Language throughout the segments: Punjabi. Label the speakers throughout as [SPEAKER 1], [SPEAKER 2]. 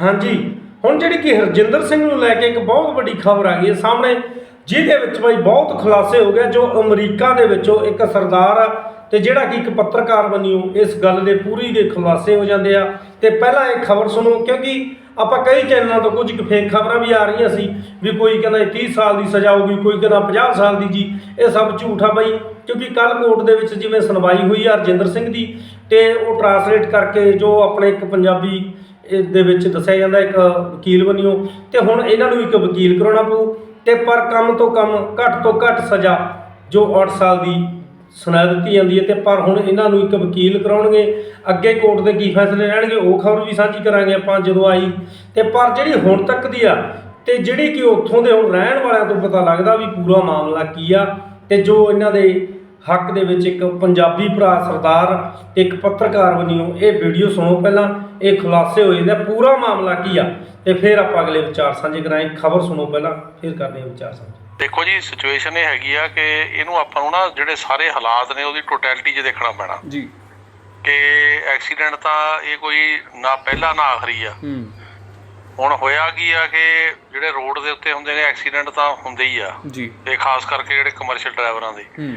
[SPEAKER 1] ਹਾਂਜੀ। ਹੁਣ ਜਿਹੜੀ ਕਿ ਹਰਜਿੰਦਰ ਸਿੰਘ ਨੂੰ ਲੈ ਕੇ ਇੱਕ ਬਹੁਤ ਵੱਡੀ ਖਬਰ ਆ ਗਈ ਹੈ ਸਾਹਮਣੇ, ਜਿਹਦੇ ਵਿੱਚ ਬਾਈ ਬਹੁਤ ਖੁਲਾਸੇ ਹੋ ਗਿਆ, ਜੋ ਅਮਰੀਕਾ ਦੇ ਵਿੱਚੋਂ ਇੱਕ ਸਰਦਾਰ ਆ ਤੇ ਜਿਹੜਾ ਕਿ ਇੱਕ ਪੱਤਰਕਾਰ ਬਣਿਓ, ਇਸ ਗੱਲ ਦੇ ਪੂਰੀ ਦੇ ਖੁਲਾਸੇ ਹੋ ਜਾਂਦੇ ਆ। ਤੇ ਪਹਿਲਾਂ ਇਹ ਖਬਰ ਸੁਣੋ, ਕਿਉਂਕਿ ਆਪਾਂ ਕਈ ਚੈਨਲਾਂ ਤੋਂ ਕੁਝ ਕੁ ਫੇਕ ਖਬਰਾਂ ਵੀ ਆ ਰਹੀਆਂ ਸੀ ਵੀ ਕੋਈ ਕਹਿੰਦਾ 30 ਸਾਲ ਦੀ ਸਜ਼ਾ ਹੋਊਗੀ ਕੋਈ ਕਹਿੰਦਾ 50 ਸਾਲ ਦੀ ਜੀ, ਇਹ ਸਭ ਝੂਠ ਆ ਬਾਈ। ਕਿਉਂਕਿ ਕੱਲ ਕੋਰਟ ਦੇ ਵਿੱਚ ਜਿਵੇਂ ਸੁਣਵਾਈ ਹੋਈ ਆ ਹਰਜਿੰਦਰ ਸਿੰਘ ਦੀ, ਤੇ ਉਹ ਟਰਾਂਸਲੇਟ ਕਰਕੇ ਜੋ ਆਪਣੇ ਇੱਕ ਪੰਜਾਬੀ ਇਹ ਦੇ ਵਿੱਚ ਦੱਸਿਆ ਜਾਂਦਾ ਇੱਕ ਵਕੀਲ ਬਣਿਓ ਤੇ ਹੁਣ ਇਹਨਾਂ ਨੂੰ ਇੱਕ ਵਕੀਲ ਕਰਾਉਣਾ ਪਊ ਤੇ ਪਰ ਕੰਮ ਤੋਂ ਕੰਮ, ਘੱਟ ਤੋਂ ਘੱਟ ਸਜ਼ਾ ਜੋ 8 ਸਾਲ ਦੀ ਸੁਣਾ ਦਿੱਤੀ ਜਾਂਦੀ ਹੈ ਤੇ ਪਰ ਹੁਣ ਇਹਨਾਂ ਨੂੰ ਇੱਕ ਵਕੀਲ ਕਰਾਉਣਗੇ, ਅੱਗੇ ਕੋਰਟ ਦੇ ਕੀ ਫੈਸਲੇ ਰਹਿਣਗੇ ਉਹ ਖਬਰ ਵੀ ਸਾਂਝੀ ਕਰਾਂਗੇ ਆਪਾਂ ਜਦੋਂ ਆਈ। ਤੇ ਪਰ ਜਿਹੜੀ ਹੁਣ ਤੱਕ ਦੀ ਆ ਤੇ ਜਿਹੜੀ ਕਿ ਉੱਥੋਂ ਦੇ ਹੁਣ ਰਹਿਣ ਵਾਲਿਆਂ ਤੋਂ ਪਤਾ ਲੱਗਦਾ ਵੀ ਪੂਰਾ ਮਾਮਲਾ ਕੀ ਆ ਤੇ ਜੋ ਇਹਨਾਂ ਦੇ ਹੱਕ ਦੇ ਵਿੱਚ ਇੱਕ ਪੰਜਾਬੀ ਭਰਾ ਸਰਦਾਰ ਇੱਕ ਪੱਤਰਕਾਰ ਬਣੀਓ ਇਹ ਵੀਡੀਓ ਸੁਣੋ ਪਹਿਲਾਂ ਇਹ ਖੁਲਾਸੇ ਹੋਏ ਨੇ ਪੂਰਾ ਮਾਮਲਾ ਕੀ ਆ? ਤੇ ਫਿਰ ਆਪਾਂ ਅਗਲੇ ਵਿਚਾਰ ਸਾਂਝੇ ਕਰਾਂਗੇ ਖਬਰ ਸੁਣੋ ਪਹਿਲਾਂ ਫਿਰ ਕਰਦੇ ਹਾਂ ਵਿਚਾਰ ਸਾਂਝੇ।
[SPEAKER 2] ਦੇਖੋ ਜੀ ਸਿਚੁਏਸ਼ਨ ਇਹ ਹੈਗੀ ਆ ਕਿ ਇਹਨੂੰ ਆਪਾਂ ਨੂੰ ਨਾ ਜਿਹੜੇ ਸਾਰੇ ਹਾਲਾਤ ਨੇ ਉਹਦੀ ਟੋਟੈਲਿਟੀ 'ਚ ਦੇਖਣਾ ਪੈਣਾ।
[SPEAKER 3] ਜੀ।
[SPEAKER 2] ਕਿ ਐਕਸੀਡੈਂਟ ਤਾਂ ਇਹ ਕੋਈ ਨਾ ਪਹਿਲਾ ਨਾ ਆਖਰੀ ਆ।
[SPEAKER 3] ਹੂੰ।
[SPEAKER 2] ਹੁਣ ਹੋਇਆ ਕੀ ਆ ਕਿ ਜਿਹੜੇ ਰੋਡ ਦੇ ਉੱਤੇ ਹੁੰਦੇ ਨੇ ਐਕਸੀਡੈਂਟ ਤਾਂ ਹੁੰਦੇ ਹੀ ਆ।
[SPEAKER 3] ਜੀ।
[SPEAKER 2] ਤੇ ਖਾਸ ਕਰਕੇ ਜਿਹੜੇ ਕਮਰਸ਼ੀਅਲ ਡਰਾਈਵਰਾਂ ਦੇ।
[SPEAKER 3] ਹੂੰ।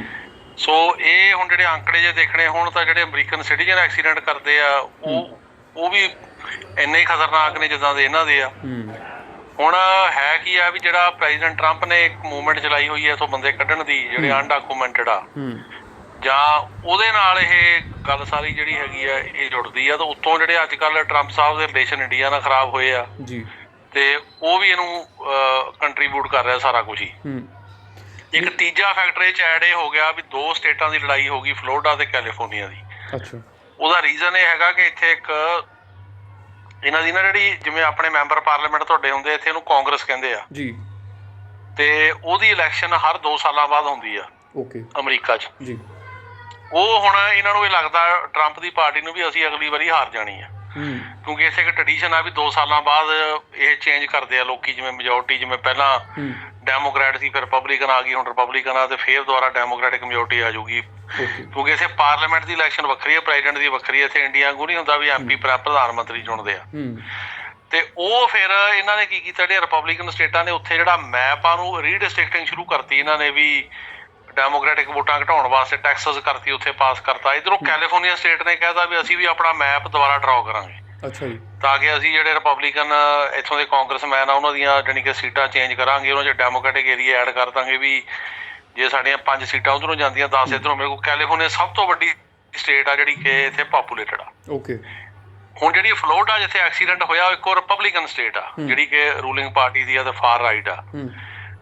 [SPEAKER 2] ਸੋ ਇਹ ਹੁਣ ਜਿਹੜੇ ਅੰਕੜੇ ਜੇ ਦੇਖਣੇ ਹੋਣ ਤਾਂ ਜਿਹੜੇ ਅਮਰੀਕਨ ਸਿਟੀਜ਼ਨ ਐਕਸੀਡੈਂਟ ਕਰਦੇ ਆ ਉਹ ਉਹ ਵੀ ਇੰਨੇ ਹੀ ਖਤਰਨਾਕ ਨੇ ਜਿੱਦਾਂ ਦੇ ਇਹਨਾਂ ਦੇ ਆ। ਹੁਣ ਹੈ ਕੀ ਆ ਵੀ ਜਿਹੜਾ ਪ੍ਰੈਜ਼ੀਡੈਂਟ ਟਰੰਪ ਨੇ ਇੱਕ ਮੂਵਮੈਂਟ ਚਲਾਈ ਹੋਈ ਹੈ ਇਥੋਂ ਬੰਦੇ ਕੱਢਣ ਦੀ ਜਿਹੜੇ ਅਨਡਾਕੂਮੈਂਟਡ ਆ। ਜਾਂ ਉਹਦੇ ਨਾਲ ਇਹ ਗੱਲ ਸਾਰੀ ਜਿਹੜੀ ਹੈਗੀ ਆ ਇਹ ਜੁੜਦੀ ਆ। ਤਾਂ ਉੱਤੋਂ ਜਿਹੜੇ ਅੱਜ ਕੱਲ ਟਰੰਪ ਸਾਹਿਬ ਦੇ ਰਿਲੇਸ਼ਨ ਇੰਡੀਆ ਨਾਲ ਖਰਾਬ ਹੋਏ ਆ।
[SPEAKER 3] ਜੀ।
[SPEAKER 2] ਤੇ ਉਹ ਵੀ ਇਹਨੂੰ ਕੰਟਰੀਬਿਊਟ ਕਰ ਰਿਹਾ ਸਾਰਾ ਕੁਝ ਹੀ।
[SPEAKER 3] ਹੂੰ।
[SPEAKER 2] ਇੱਕ ਤੀਜਾ ਫੈਕਟਰ ਇਹ ਚ ਐਡ ਇਹ ਹੋ ਗਿਆ ਵੀ ਦੋ ਸਟੇਟਾਂ ਦੀ ਲੜਾਈ ਹੋ ਗਈ ਫਲੋਰੀਡਾ ਤੇ ਕੈਲੀਫੋਰਨੀਆ ਦੀ।
[SPEAKER 3] ਅੱਛਾ।
[SPEAKER 2] ਉਹਦਾ ਰੀਜ਼ਨ ਇਹ ਹੈਗਾ ਕਿ ਇੱਥੇ ਇੱਕ ਇਹਨਾਂ ਦੀ ਨਾ ਜਿਹੜੀ ਜਿਵੇਂ ਆਪਣੇ ਮੈਂਬਰ ਪਾਰਲੀਮੈਂਟ ਤੁਹਾਡੇ ਹੁੰਦੇ ਇੱਥੇ ਇਹਨੂੰ ਕਾਂਗਰਸ ਕਹਿੰਦੇ ਆ।
[SPEAKER 3] ਜੀ।
[SPEAKER 2] ਤੇ ਉਹਦੀ ਇਲੈਕਸ਼ਨ ਹਰ 2 ਸਾਲਾਂ ਬਾਅਦ ਹੁੰਦੀ ਆ।
[SPEAKER 3] ਓਕੇ
[SPEAKER 2] ਅਮਰੀਕਾ 'ਚ।
[SPEAKER 3] ਜੀ।
[SPEAKER 2] ਉਹ ਹੁਣ ਇਹਨਾਂ ਨੂੰ ਇਹ ਲੱਗਦਾ ਟਰੰਪ ਦੀ ਪਾਰਟੀ ਨੂੰ ਵੀ ਅਸੀਂ ਅਗਲੀ ਵਾਰੀ ਹਾਰ ਜਾਣੀ ਆ। ਕਿਉਂਕਿ ਇਸੇ ਇੱਕ ਟ੍ਰੈਡੀਸ਼ਨ ਆ ਵੀ 2 ਸਾਲਾਂ ਬਾਅਦ ਇਹ ਚੇਂਜ ਕਰਦੇ ਆ ਲੋਕੀ ਜਿਵੇਂ ਮੈਜੋਰਟੀ ਜਿਵੇਂ ਪਹਿਲਾਂ ਡੈਮੋਕ੍ਰੈਟ ਸੀ ਫਿਰ ਰਿਪਬਲਿਕਨ ਆ ਗਈ ਹੁਣ ਰਿਪਬਲਿਕਨ ਆ ਤੇ ਫੇਰ ਦੁਬਾਰਾ ਡੈਮੋਕ੍ਰੈਟਿਕ ਮੈਜੋਰਟੀ ਆ ਜਾਊਗੀ। ਕਿਉਂਕਿ ਇਸੇ ਪਾਰਲੀਮੈਂਟ ਦੀ ਇਲੈਕਸ਼ਨ ਵੱਖਰੀ ਹੈ ਪ੍ਰੈਜ਼ੀਡੈਂਟ ਦੀ ਵੱਖਰੀ ਹੈ ਇੱਥੇ ਇੰਡੀਆ ਵਾਂਗੂ ਨਹੀਂ ਹੁੰਦਾ ਵੀ ਐਮਪੀ ਪ੍ਰਧਾਨ ਮੰਤਰੀ ਚੁਣਦੇ ਆ। ਤੇ ਉਹ ਫਿਰ ਇਹਨਾਂ ਨੇ ਕੀ ਕੀਤਾ ਜਿਹੜੇ ਰਿਪਬਲਿਕਨ ਸਟੇਟਾਂ ਨੇ ਉੱਥੇ ਜਿਹੜਾ ਮੈਪ ਆ ਨੂੰ ਰੀਡਿਸਟ੍ਰਿਕਟਿੰਗ ਸ਼ੁਰੂ ਕਰਤੀ ਇਹਨਾਂ ਨੇ ਵੀ ਡੈਮੋਕ੍ਰੈਟਿਕ ਵੋਟਾਂ ਘਟਾਉਣ ਵਾਸਤੇ ਟੈਕਸਸ ਕਰਤੀ ਉੱਥੇ ਪਾਸ ਕਰਤਾ। ਇਧਰੋਂ ਕੈਲੀਫੋਰਨੀਆ ਸਟੇਟ ਨੇ ਕਹਿਤਾ ਵੀ ਅਸੀਂ ਵੀ ਆਪਣਾ ਮੈਪ ਦੁਬਾਰਾ ਡਰਾਅ ਕਰਾਂਗੇ।
[SPEAKER 3] ਅੱਛਾ ਜੀ।
[SPEAKER 2] ਤਾਂ ਕਿ ਅਸੀਂ ਜਿਹੜੇ ਰਿਪਬਲਿਕਨ ਇੱਥੋਂ ਦੇ ਕਾਂਗਰਸਮੈਨ ਆ ਉਹਨਾਂ ਦੀਆਂ ਜਾਣੀ ਕਿ ਸੀਟਾਂ ਚੇਂਜ ਕਰਾਂਗੇ ਉਹਨਾਂ 'ਚ ਡੈਮੋਕ੍ਰੈਟਿਕ ਏਰੀਆ ਐਡ ਕਰ ਦਾਂਗੇ ਵੀ ਜੇ ਸਾਡੀਆਂ ਪੰਜ ਸੀਟਾਂ ਉਧਰੋਂ ਜਾਂਦੀਆਂ 10 ਇਧਰੋਂ ਮੇਰੇ ਕੋਲ ਕੈਲੀਫੋਰਨੀਆ ਸਭ ਤੋਂ ਵੱਡੀ ਸਟੇਟ ਆ ਜਿਹੜੀ ਕਿ ਇੱਥੇ ਪਪੂਲੇਟਡ ਆ।
[SPEAKER 3] ਓਕੇ।
[SPEAKER 2] ਹੁਣ ਜਿਹੜੀ ਫਲੋਰੀਡਾ ਜਿੱਥੇ ਐਕਸੀਡੈਂਟ ਹੋਇਆ ਉਹ ਇੱਕ ਰਿਪਬਲਿਕਨ ਸਟੇਟ ਆ ਜਿਹੜੀ ਕਿ ਰੂਲਿੰਗ ਪਾਰਟੀ ਦੀ ਆ ਤੇ ਫਾਰ ਰਾਈਟ ਆ।
[SPEAKER 3] ਹੂੰ।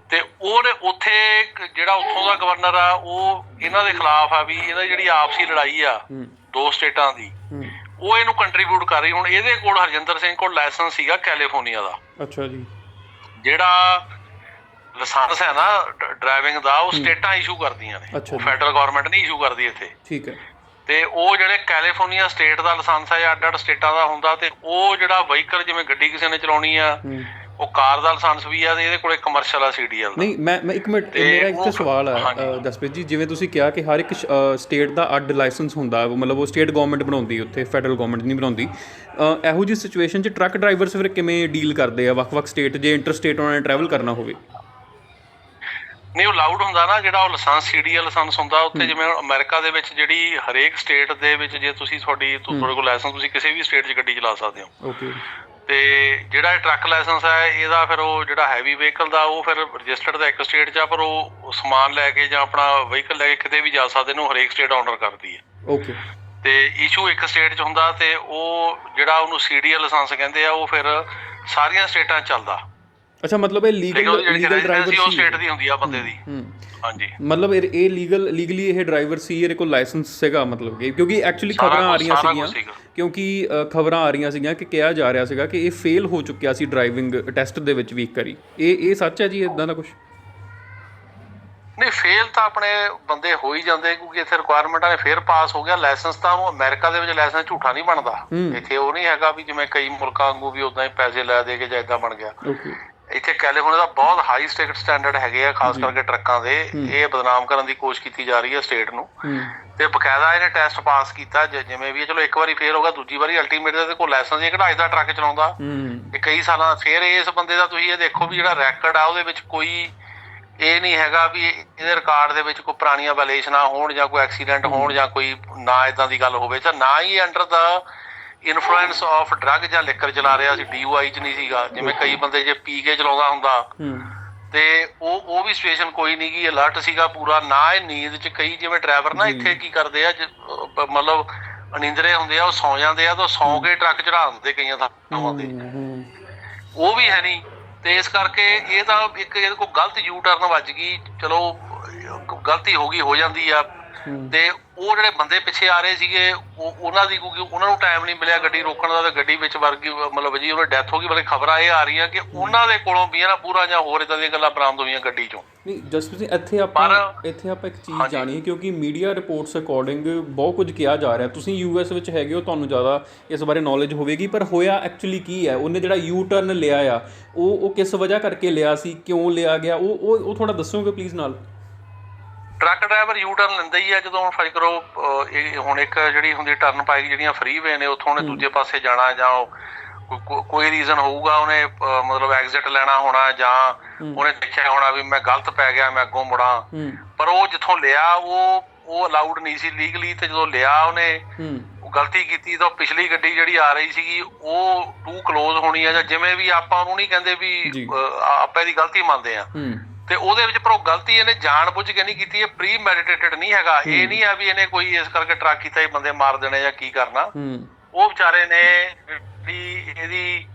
[SPEAKER 2] ਤੇ ਉਹਨੇ ਉੱਥੇ ਜਿਹੜਾ ਉੱਥੋਂ ਦਾ ਗਵਰਨਰ ਆ ਉਹ ਇਹਨਾਂ ਦੇ ਖਿਲਾਫ ਆ ਵੀ ਇਹਨਾਂ ਦੀ ਜਿਹੜੀ ਆਪਸੀ ਲੜਾਈ ਆ ਦੋ ਸਟੇਟਾਂ ਦੀ। ਉਹ ਇਹਨੂੰ ਕੰਟਰੀਬਿਊਟ ਕਰ ਰਹੀ। ਹੁਣ ਇਹਦੇ ਕੋਲ ਹਰਜਿੰਦਰ ਸਿੰਘ ਕੋਲ ਲਾਇਸੈਂਸ ਸੀਗਾ ਕੈਲੀਫੋਰਨੀਆ ਦਾ।
[SPEAKER 3] ਅੱਛਾ ਜੀ।
[SPEAKER 2] ਜਿਹੜਾ ਲਾਇਸੈਂਸ ਹੈ ਨਾ ਡਰਾਈਵਿੰਗ ਦਾ ਉਹ ਸਟੇਟਾਂ ਇਸ਼ੂ ਕਰਦੀਆਂ ਨੇ। ਉਹ। ਫੈਡਰਲ ਗਵਰਨਮੈਂਟ ਨਹੀਂ ਇਸ਼ੂ ਕਰਦੀ ਇੱਥੇ।
[SPEAKER 3] ਠੀਕ ਹੈ।
[SPEAKER 2] ਤੇ ਉਹ ਜਿਹੜੇ ਕੈਲੀਫੋਰਨੀਆ ਸਟੇਟ ਦਾ ਲਾਇਸੈਂਸ ਹੈ ਅੱਡ ਅੱਡ ਸਟੇਟਾਂ ਦਾ ਹੁੰਦਾ ਤੇ ਉਹ ਜਿਹੜਾ ਵਹੀਕਲ ਜਿਵੇਂ ਗੱਡੀ ਕਿਸੇ ਨੇ ਚਲਾਉਣੀ ਆ ਉਹ ਕਾਰ ਦਾ ਲਾਇਸੈਂਸ ਵੀ ਆ ਤੇ ਇਹਦੇ ਕੋਲੇ ਕਮਰਸ਼ੀਅਲ ਆ ਸੀਡੀਐਲ ਦਾ।
[SPEAKER 3] ਨਹੀਂ ਮੈਂ ਮੈਂ ਇੱਕ ਮਿੰਟ ਮੇਰਾ ਇੱਕ ਸਵਾਲ। ਅ, ਜਸਪ੍ਰੀਤ ਜੀ ਜਿਵੇਂ ਤੁਸੀਂ ਕਿਹਾ ਕਿ ਹਰ ਇੱਕ ਸਟੇਟ ਦਾ ਅੱਡ ਲਾਇਸੈਂਸ ਹੁੰਦਾ ਮਤਲਬ ਉਹ ਸਟੇਟ ਗਵਰਨਮੈਂਟ ਬਣਾਉਂਦੀ ਉੱਥੇ ਫੈਡਰਲ ਗਵਰਨਮੈਂਟ ਨਹੀਂ ਬਣਾਉਂਦੀ ਇਹੋ ਜਿਹੀ ਸਿਚੁਏਸ਼ਨ 'ਚ ਟਰੱਕ ਡਰਾਈਵਰਸ ਫਿਰ ਕਿਵੇਂ ਡੀਲ ਕਰਦੇ ਆ? ਵੱਖ-ਵੱਖ ਸਟੇਟ ਜੇ ਇੰਟਰ ਸਟੇਟ ਉਹਨਾਂ ਨੇ ਟਰੈਵਲ ਕਰਨਾ ਹੋਵੇ।
[SPEAKER 2] ਨਹੀਂ ਉਹ ਲਾਊਡ ਹੁੰਦਾ ਨਾ ਜਿਹੜਾ ਉਹ ਲਾਇਸੈਂਸ ਸੀਡੀਐਲ ਲਾਇਸੈਂਸ ਹੁੰਦਾ ਉੱਥੇ ਜਿਵੇਂ ਅਮਰੀਕਾ ਦੇ ਵਿੱਚ ਜਿਹੜੀ ਹਰੇਕ ਸਟੇਟ ਦੇ ਵਿੱਚ ਜੇ ਤੁਸੀਂ ਤੁਹਾਡੀ ਤੁਹਾਡੇ ਕੋਲ ਲਾਇਸੈਂਸ ਤੁਸੀਂ ਕਿਸੇ ਵੀ ਸਟੇਟ 'ਚ ਗੱਡੀ ਚਲਾ ਸਕਦੇ ਹੋ।
[SPEAKER 3] ਓਕੇ।
[SPEAKER 2] ਤੇ ਜਿਹੜਾ ਇਹ ਟਰੱਕ ਲਾਇਸੈਂਸ ਹੈ ਇਹਦਾ ਫਿਰ ਉਹ ਜਿਹੜਾ ਹੈਵੀ ਵਹੀਕਲ ਦਾ ਉਹ ਫਿਰ ਰਜਿਸਟਰਡ ਦਾ ਇੱਕ ਸਟੇਟ 'ਚ ਆ ਪਰ ਉਹ ਸਮਾਨ ਲੈ ਕੇ ਜਾਂ ਆਪਣਾ ਵਹੀਕਲ ਲੈ ਕੇ ਕਿਤੇ ਵੀ ਜਾ ਸਕਦੇ ਨੇ ਹਰੇਕ ਸਟੇਟ ਆਨਰ ਕਰਦੀ ਹੈ।
[SPEAKER 3] ਓਕੇ
[SPEAKER 2] ਤੇ ਇਸ਼ੂ ਇੱਕ ਸਟੇਟ 'ਚ ਹੁੰਦਾ ਤੇ ਉਹ ਜਿਹੜਾ ਉਹਨੂੰ ਸੀਡੀਐਲ ਲਾਇਸੈਂਸ ਕਹਿੰਦੇ ਆ ਉਹ ਫਿਰ ਸਾਰੀਆਂ ਸਟੇਟਾਂ 'ਚ ਚੱਲਦਾ।
[SPEAKER 3] ਅੱਛਾ ਮਤਲਬ ਇਹ ਲੀਗਲ ਲੀਗਲ ਡਰਾਈਵਰ
[SPEAKER 2] ਉਹ
[SPEAKER 3] ਸੀ।
[SPEAKER 2] ਸਟੇਟ ਦੀ ਹੁੰਦੀ ਆ ਬੰਦੇ ਦੀ। ਹਾਂਜੀ।
[SPEAKER 3] ਮਤਲਬ ਇਹ ਲੀਗਲ ਲੀਗਲੀ ਇਹ ਡਰਾਈਵਰ ਸੀ ਇਹਦੇ ਕੋਲ ਲਾਇਸੈਂਸ ਸੀਗਾ ਮਤਲਬ ਕਿ ਕਿਉਂਕਿ ਐਕਚੁਅਲੀ ਖਬਰਾਂ ਆ ਰਹੀਆਂ ਸੀਗੀਆਂ। ਕਿਉਂਕਿ ਖਬਰਾਂ ਆ ਰਹੀਆਂ ਸੀਗੀਆਂ ਕਿ ਕਿਹਾ ਜਾ ਰਿਹਾ ਸੀਗਾ ਕਿ ਇਹ ਫੇਲ ਹੋ ਚੁੱਕਿਆ ਸੀ ਡਰਾਈਵਿੰਗ ਟੈਸਟ ਦੇ ਵਿੱਚ ਵੀ ਇੱਕ ਵਾਰੀ। ਇਹ ਇਹ ਸੱਚ ਹੈ ਜੀ ਇਦਾਂ ਦਾ ਕੁਝ
[SPEAKER 2] ਨਹੀਂ ਫੇਲ ਤਾਂ ਆਪਣੇ ਬੰਦੇ ਹੋ ਹੀ ਜਾਂਦੇ ਕਿਉਂਕਿ ਇੱਥੇ ਰਿਕੁਆਇਰਮੈਂਟਾਂ ਨੇ ਫੇਰ ਪਾਸ ਹੋ ਗਿਆ ਲਾਇਸੈਂਸ ਤਾਂ ਉਹ ਅਮਰੀਕਾ ਦੇ ਵਿੱਚ ਲਾਇਸੈਂਸ ਝੂਠਾ ਨਹੀਂ ਬਣਦਾ। ਇੱਥੇ ਉਹ ਨਹੀਂ ਹੈਗਾ ਵੀ ਜਿਵੇਂ ਕਈ ਮੁਲਕਾਂ ਵਾਂਗੂ ਵੀ ਉਦਾਂ ਹੀ ਪੈਸੇ ਲੈ ਦੇ ਕੇ ਜਾਂ ਇਦਾਂ ਬਣ ਗਿਆ। ਇੱਥੇ ਕੈਲੀਫੋਰਨੀਆ ਦਾ ਬਹੁਤ ਹਾਈ ਸਟੇਟ ਸਟੈਂਡਰਡ ਹੈਗੇ ਆ ਖਾਸ ਕਰਕੇ ਟਰੱਕਾਂ ਦੇ। ਇਹ ਬਦਨਾਮ ਕਰਨ ਦੀ ਕੋਸ਼ਿਸ਼ ਕੀਤੀ ਜਾ ਰਹੀ ਹੈ ਸਟੇਟ ਨੂੰ। ਤੇ ਬਕਾਇਦਾ ਇਹਨੇ ਟੈਸਟ ਪਾਸ ਕੀਤਾ ਜਿਵੇਂ ਵੀ ਚਲੋ ਇੱਕ ਵਾਰੀ ਫੇਲ ਹੋਗਾ ਦੂਜੀ ਵਾਰੀ ਅਲਟੀਮੇਟ ਦੇ ਕੋਲ ਲਾਇਸੈਂਸ ਇਹ ਕਿਹੜਾ ਦਾ ਟਰੱਕ ਚਲਾਉਂਦਾ। ਇਹ ਕਈ ਸਾਲਾਂ ਦਾ ਫੇਰ ਇਸ ਬੰਦੇ ਦਾ ਤੁਸੀਂ ਇਹ ਦੇਖੋ ਵੀ ਜਿਹੜਾ ਰੈਕੋਰਡ ਆ ਉਹਦੇ ਵਿੱਚ ਕੋਈ ਇਹ ਨਹੀਂ ਹੈਗਾ ਵੀ ਇਹਦੇ ਰਿਕਾਰਡ ਦੇ ਵਿੱਚ ਕੋਈ ਪੁਰਾਣੀਆਂ ਵਾਇਲੇਸ਼ਨਾਂ ਹੋਣ ਜਾਂ ਕੋਈ ਐਕਸੀਡੈਂਟ ਹੋਣ ਜਾਂ ਕੋਈ ਨਾ ਇਦਾਂ ਦੀ ਗੱਲ ਹੋਵੇ ਤਾਂ ਨਾ ਹੀ under the influence of drug ਜਾਂ ਲਿਕਰ ਚਲਾ ਰਿਹਾ ਸੀ ਡੀਯੂਆਈ ਚ ਨਹੀਂ ਸੀਗਾ। ਜਿਵੇਂ ਕਈ ਬੰਦੇ ਜੇ ਪੀ ਕੇ ਚਲਾਉਂਦਾ ਹੁੰਦਾ। ਤੇ ਉਹ ਉਹ ਵੀ ਸਿਚੁਏਸ਼ਨ ਕੋਈ ਨਹੀਂ ਗੀ ਅਲਰਟ ਸੀਗਾ ਪੂਰਾ। ਨਾ ਇਹ ਨੀਂਦ ਚ ਕਈ ਜਿਵੇਂ ਡਰਾਈਵਰ ਨਾ। ਇੱਥੇ ਕੀ ਕਰਦੇ ਆ ਮਤਲਬ ਅਨਿੰਦਰੇ ਹੁੰਦੇ ਆ ਉਹ ਸੌ ਜਾਂਦੇ ਆ ਤਾਂ ਸੌ ਕੇ ਟਰੱਕ ਚੜਾ ਦਿੰਦੇ ਕਈਆਂ ਥਾਵਾਂ ਤੇ। ਉਹ ਵੀ ਹੈ ਨਹੀਂ। ਤੇ ਇਸ ਕਰਕੇ ਇਹ ਤਾਂ ਇੱਕ ਇਹਦੇ ਕੋਲ ਗਲਤ ਯੂ ਟਰਨ ਵੱਜ ਗਈ। ਚਲੋ ਗਲਤੀ ਹੋ ਗਈ ਹੋ ਜਾਂਦੀ ਆ। ਤੇ ਉਹ ਜਿਹੜੇ ਬੰਦੇ ਪਿੱਛੇ ਆ ਰਹੇ ਸੀਗੇ ਉਹ ਉਹਨਾਂ ਦੀ ਕਿਉਂਕਿ ਉਹਨਾਂ ਨੂੰ ਟਾਈਮ ਨਹੀਂ ਮਿਲਿਆ ਗੱਡੀ ਰੋਕਣ ਦਾ ਤੇ ਗੱਡੀ ਵਿੱਚ ਵਰ ਗਈ ਮਤਲਬ ਜੀ ਉਹਨਾਂ ਡੈਥ ਹੋ ਗਈ ਬਲੇ ਖਬਰਾਂ ਇਹ ਆ ਰਹੀਆਂ ਕਿ ਉਹਨਾਂ ਦੇ ਕੋਲੋਂ ਵੀ ਨਾ ਪੂਰਾ ਜਾਂ ਹੋਰ ਇਦਾਂ ਦੀਆਂ ਗੱਲਾਂ ਬਰਾਮਦ ਹੋਈਆਂ ਗੱਡੀ ਚੋਂ।
[SPEAKER 3] ਨਹੀਂ ਜਸਪ੍ਰੀਤ ਸਿੰਘ ਇੱਥੇ ਆਪਾਂ ਇੱਥੇ ਆਪਾਂ ਇੱਕ ਚੀਜ਼। ਜਾਣੀ ਹੈ ਕਿਉਂਕਿ ਮੀਡੀਆ ਰਿਪੋਰਟਸ ਅਕੋਰਡਿੰਗ ਬਹੁਤ ਕੁਝ ਕਿਹਾ ਜਾ ਰਿਹਾ। ਤੁਸੀਂ ਯੂਐਸ ਵਿੱਚ ਹੈਗੇ ਹੋ ਤੁਹਾਨੂੰ ਜ਼ਿਆਦਾ ਇਸ ਬਾਰੇ ਨੌਲੇਜ ਹੋਵੇਗੀ ਪਰ ਹੋਇਆ ਐਕਚੁਅਲੀ ਕੀ ਹੈ? ਉਹਨੇ ਜਿਹੜਾ ਯੂ ਟਰਨ ਲਿਆ ਆ ਉਹ ਉਹ ਕਿਸ ਵਜ੍ਹਾ ਕਰਕੇ ਲਿਆ ਸੀ ਕਿਉਂ ਲਿਆ ਗਿਆ? ਉਹ ਉਹ ਥੋੜਾ ਦੱਸੋਗੇ ਪਲੀਜ਼ ਨਾਲ?
[SPEAKER 2] ਟਰੱਕ ਡਰਾਈਵਰ ਯੂ ਟਰਨ ਲੈਂਦਾ ਹੀ ਆ ਜਦੋਂ ਹੁਣ ਕਰੋ ਇਹ ਹੁਣ ਇੱਕ ਜਿਹੜੀ ਹੁੰਦੀ ਟਰਨ ਪਾਈ ਜਿਹੜੀਆਂ ਫ੍ਰੀ ਵੇ ਨੇ ਉੱਥੋਂ ਉਹਨੇ ਦੂਜੇ ਪਾਸੇ ਜਾਣਾ ਜਾਂ ਕੋਈ ਰੀਜ਼ਨ ਹੋਊਗਾ ਉਹਨੇ ਮਤਲਬ ਐਗਜ਼ਿਟ ਲੈਣਾ ਹੋਣਾ ਜਾਂ ਉਹਨੇ ਦੇਖਿਆ ਹੋਣਾ ਵੀ ਮੈਂ ਗਲਤ ਪੈ ਗਿਆ ਮੈਂ ਅੱਗੋਂ ਮੁੜਾਂ। ਪਰ ਉਹ ਜਿੱਥੋਂ ਲਿਆ ਉਹ ਉਹ ਅਲਾਉਡ ਨਹੀਂ ਸੀ ਲੀਗਲੀ ਤੇ ਜਦੋਂ ਲਿਆ ਉਹਨੇ ਉਹ ਗਲਤੀ ਕੀਤੀ ਤਾਂ ਪਿਛਲੀ ਗੱਡੀ ਜਿਹੜੀ ਆ ਰਹੀ ਸੀਗੀ ਉਹ ਟੂ ਕਲੋਜ਼ ਹੋਣੀ ਆ ਜਾਂ ਜਿਵੇਂ ਵੀ ਆਪਾਂ ਉਹਨੂੰ ਨਹੀਂ ਕਹਿੰਦੇ। ਵੀ ਆਪਾਂ ਇਹਦੀ ਗਲਤੀ ਮੰਨਦੇ ਆ। ਤੇ ਉਹਦੇ ਵਿੱਚ ਪਰ ਉਹ ਗਲਤੀ ਇਹਨੇ ਜਾਣਬੁੱਝ ਕੇ ਨਹੀਂ ਕੀਤੀ ਇਹ ਪ੍ਰੀ ਮੈਡੀਟੇਟਡ ਨਹੀਂ ਹੈਗਾ। ਇਹ ਨਹੀਂ ਆ ਵੀ ਇਹਨੇ ਕੋਈ ਇਸ ਕਰਕੇ ਟਰੱਕ ਕੀਤਾ ਇਹ ਬੰਦੇ ਮਾਰ ਦੇਣੇ ਜਾਂ ਕੀ ਕਰਨਾ।
[SPEAKER 3] ਹੂੰ।
[SPEAKER 2] ਉਹ ਵਿਚਾਰੇ ਨੇ ਜਿਹੜੀ ਇਹਦੀ